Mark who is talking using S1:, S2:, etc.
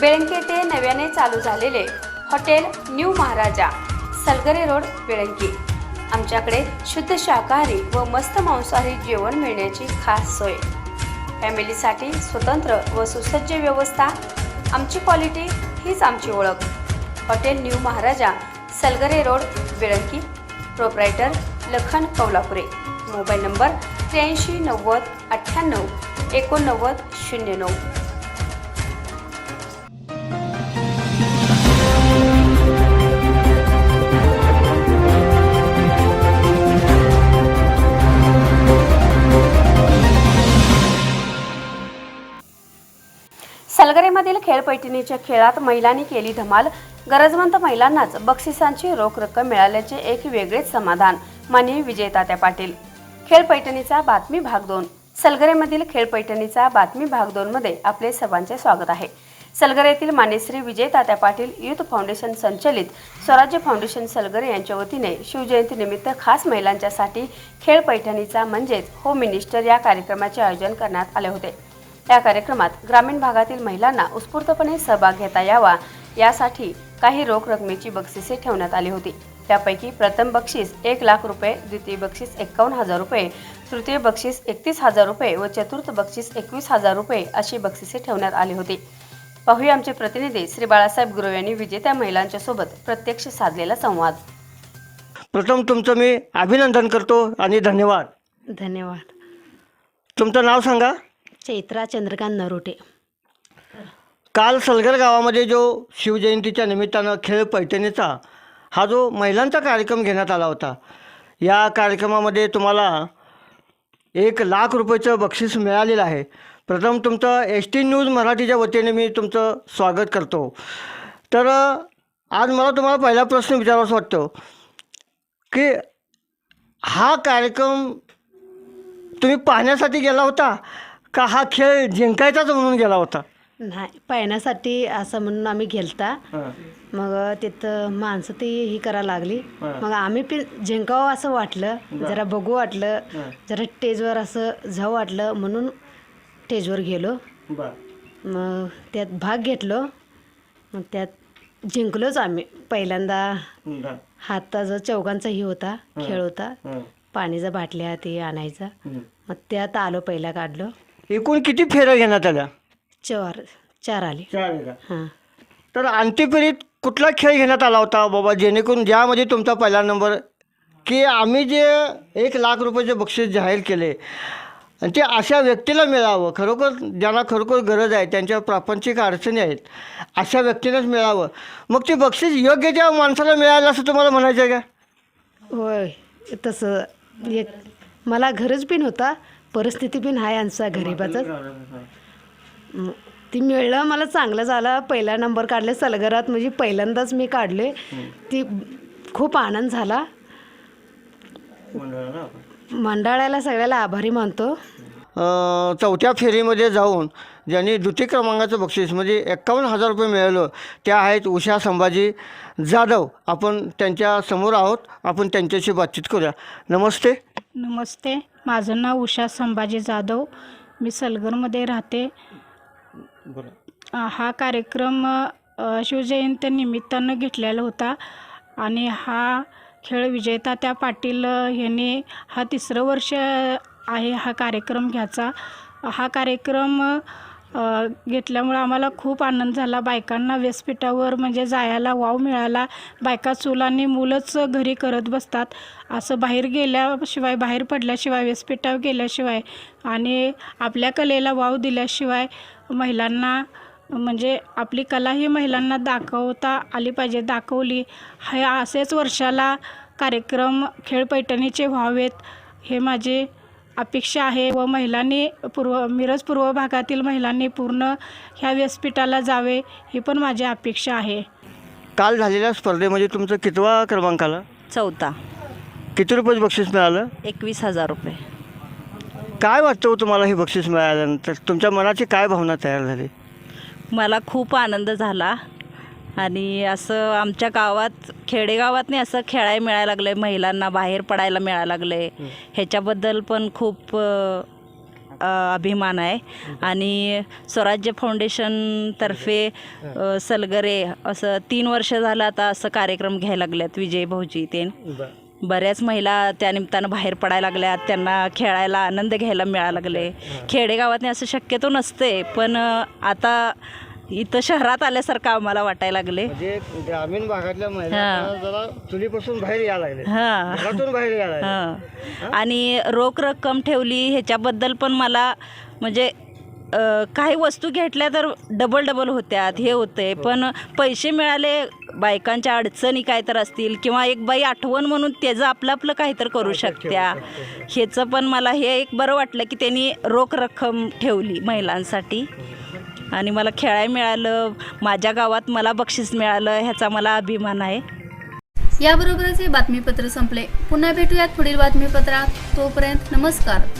S1: बेळंकी ते नव्याने चालू झालेले hotel new Maharaja Salgare road Belanki. आमच्याकडे शुद्ध शाकाहारी व मस्त मांसाहारी जेवण मिळण्याची खास सोय. फॅमिलीसाठी स्वतंत्र व सुसज्ज व्यवस्था आमची क्वालिटी हीच आमची ओळख. Hotel new Maharaja Salgare road Belanki. Proprietor Lakhan Kaulapure. Mobile number त्र्याऐंशी नव्वद अठ्ठ्याण्णव एकोणनव्वद शून्य नऊ. सलगरेमधील खेळपैठणीच्या खेळात महिलांनी केली धमाल. गरजवंत महिलांनाच बक्षिसांची रोख रक्कम मिळाल्याचे एक वेगळेच समाधान माननीय विजय तात्या पाटील. खेळपैठणीचा बातमी भाग दोन. सलगरेमधील खेळपैठणीचा बातमी भाग दोन मध्ये आपले सर्वांचे स्वागत आहे. सलगरे येथील मान्यश्री विजय तात्या पाटील युथ फाउंडेशन संचलित स्वराज्य फाउंडेशन सलगरे यांच्या वतीने शिवजयंतीनिमित्त खास महिलांच्यासाठी खेळ पैठणीचा म्हणजेच होम मिनिस्टर या कार्यक्रमाचे आयोजन करण्यात आले होते. या कार्यक्रमात ग्रामीण भागातील महिलांना उत्स्फूर्तपणे सहभाग घेता यावा. यासाठी काही रोख रकमेची बक्षिसे ठेवण्यात आली होती. त्यापैकी प्रथम बक्षीस एक लाख रुपये द्वितीय बक्षीस एक्कावन्न हजार रुपये तृतीय बक्षीस एकतीस हजार रुपये व चतुर्थ बक्षीस एकवीस हजार रुपये अशी बक्षिसे ठेवण्यात आली होती. पाहूया आमचे प्रतिनिधी श्री बाळासाहेब गुरव यांनी विजेत्या महिलांच्या सोबत प्रत्यक्ष साधलेला संवाद.
S2: प्रथम तुमचं मी अभिनंदन करतो आणि धन्यवाद.
S3: धन्यवाद.
S2: तुमचं नाव सांगा.
S3: चैत्रा चंद्रकांत नरोटे.
S2: काल सलगर गावामध्ये जो शिवजयंतीच्या निमित्तानं खेळ पैठणीचा हा जो महिलांचा कार्यक्रम घेण्यात आला होता या कार्यक्रमामध्ये तुम्हाला एक लाख रुपयाचं बक्षीस मिळालेलं आहे. प्रथम तुमचं एस टी न्यूज मराठीच्या वतीने मी तुमचं स्वागत करतो. तर आज मला तुम्हाला पहिला प्रश्न विचारावासा वाटतो की हा कार्यक्रम तुम्ही पाहण्यासाठी गेला होता? का हा खेळ जिंकायचाच म्हणून गेला होता?
S3: नाही पाहण्यासाठी असं म्हणून आम्ही गेलता. मग तिथं माणसं ती ही करायला लागली. मग आम्ही पण जिंकावं असं वाटलं. जरा बघू वाटलं. जरा स्टेजवर असं जाऊ वाटलं म्हणून स्टेजवर गेलो. मग त्यात भाग घेतलो. मग त्यात जिंकलोच आम्ही. पहिल्यांदा हाताचा चौघांचा ही होता खेळ होता. पाणीचा बाटल्या ते आणायचा. मग त्यात आलो पहिला काढलो
S2: एकूण किती फेऱ्या घेण्यात आल्या?
S3: चार चार आले. हां.
S2: तर अंतिम फेरीत कुठला खेळ घेण्यात आला होता बाबा? जेणेकरून ज्यामध्ये तुमचा पहिला नंबर की आम्ही जे एक लाख रुपयाचे बक्षीस जाहीर केले आणि ते अशा व्यक्तीला मिळावं खरोखर ज्यांना खरोखर गरज आहे त्यांच्या प्रापंचिक अडचणी आहेत अशा व्यक्तीलाच मिळावं. मग ते बक्षीस योग्य त्या माणसाला मिळालं असं तुम्हाला म्हणायचं आहे का?
S3: होय तसं एक मला घरच पण होता परिस्थिती पण आहे आमचा गरीबाचाच म- ती मिळलं मला चांगलं झालं. पहिला नंबर काढले सलगरात म्हणजे पहिल्यांदाच मी काढले. ती खूप आनंद झाला. मंडळाला सगळ्याला आभारी मानतो.
S2: चौथ्या फेरीमध्ये जाऊन ज्यांनी द्वितीय क्रमांकाचं बक्षीस म्हणजे एक्कावन्न हजार रुपये मिळालं त्या आहेत उषा संभाजी जाधव. आपण त्यांच्यासमोर आहोत. आपण त्यांच्याशी बातचीत करूया. नमस्ते.
S4: नमस्ते. माझं नाव उषा संभाजी जाधव. मी सलगरमध्ये राहते. हा कार्यक्रम अ, शिवजयंती निमित्तानं घेतलेला होता. आणि हा खेळ विजेता त्या पाटील यांनी हा तिसरं वर्ष आहे हा कार्यक्रम घ्यायचा. हा कार्यक्रम घेतल्यामुळं आम्हाला खूप आनंद झाला. बायकांना व्यासपीठावर म्हणजे जायला वाव मिळाला. बायका चूल आणि मुलंच घरी करत बसतात. असं बाहेर गेल्याशिवाय बाहेर पडल्याशिवाय व्यासपीठावर गेल्याशिवाय आणि आपल्या कलेला वाव दिल्याशिवाय महिलांना म्हणजे आपली कला ही महिलांना दाखवता आली पाहिजे दाखवली. हे असेच वर्षाला कार्यक्रम खेळ पैठणीचे व्हावेत हे माझे अपेक्षा आहे व महिलांनी पूर्व मिरज पूर्व भागातील महिलांनी पूर्ण ह्या व्यासपीठाला जावे ही पण माझी अपेक्षा आहे.
S2: काल झालेल्या स्पर्धेमध्ये तुमचं कितवा क्रमांक आला?
S5: चौथा.
S2: किती रुपयाचं बक्षीस मिळालं?
S5: एकवीस हजार रुपये.
S2: काय वाटतं हो तुम्हाला हे बक्षीस मिळाल्यानंतर? तुमच्या मनाची काय भावना तयार झाली?
S5: मला खूप आनंद झाला. आणि असं आमच्या गावात खेडेगावात नाही असं खेळायला मिळायला लागलं आहे महिलांना बाहेर पडायला मिळायला लागलं आहे ह्याच्याबद्दल पण खूप अभिमान आहे. आणि स्वराज्य फाउंडेशनतर्फे सलगरे असं तीन वर्ष झालं आता असं कार्यक्रम घ्यायला लागल्यात विजय भाऊजी ते बऱ्याच महिला त्या निमित्तानं बाहेर पडायला लागल्यात त्यांना खेळायला आनंद घ्यायला मिळायला लागले. खेडेगावातने असं शक्यतो नसते पण आता इथं शहरात आल्यासारखं आम्हाला वाटायला लागले.
S2: म्हणजे ग्रामीण भागातल्या महिला जरा चुलीपासून बाहेर यायला लागले
S5: हां.
S2: घरातून बाहेर यायला लागले
S5: हां. आणि रोख रक्कम ठेवली ह्याच्याबद्दल पण मला म्हणजे अ, काही वस्तू घेतल्या तर डबल डबल होत्यात हे होते पण पैसे मिळाले बायकांच्या अडचणी काय तर असतील किंवा एक बाई आठवण म्हणून त्याचं आपलं आपलं काहीतरी करू शकत्या. ह्याचं पण मला हे एक बरं वाटलं की त्यांनी रोख रक्कम ठेवली महिलांसाठी. आणि मला खेळायला मिळालं माझ्या गावात मला बक्षीस मिळालं ह्याचा मला अभिमान आहे.
S6: याबरोबरच हे बातमीपत्र संपले. पुन्हा भेटूयात पुढील बातमीपत्रात. तोपर्यंत नमस्कार.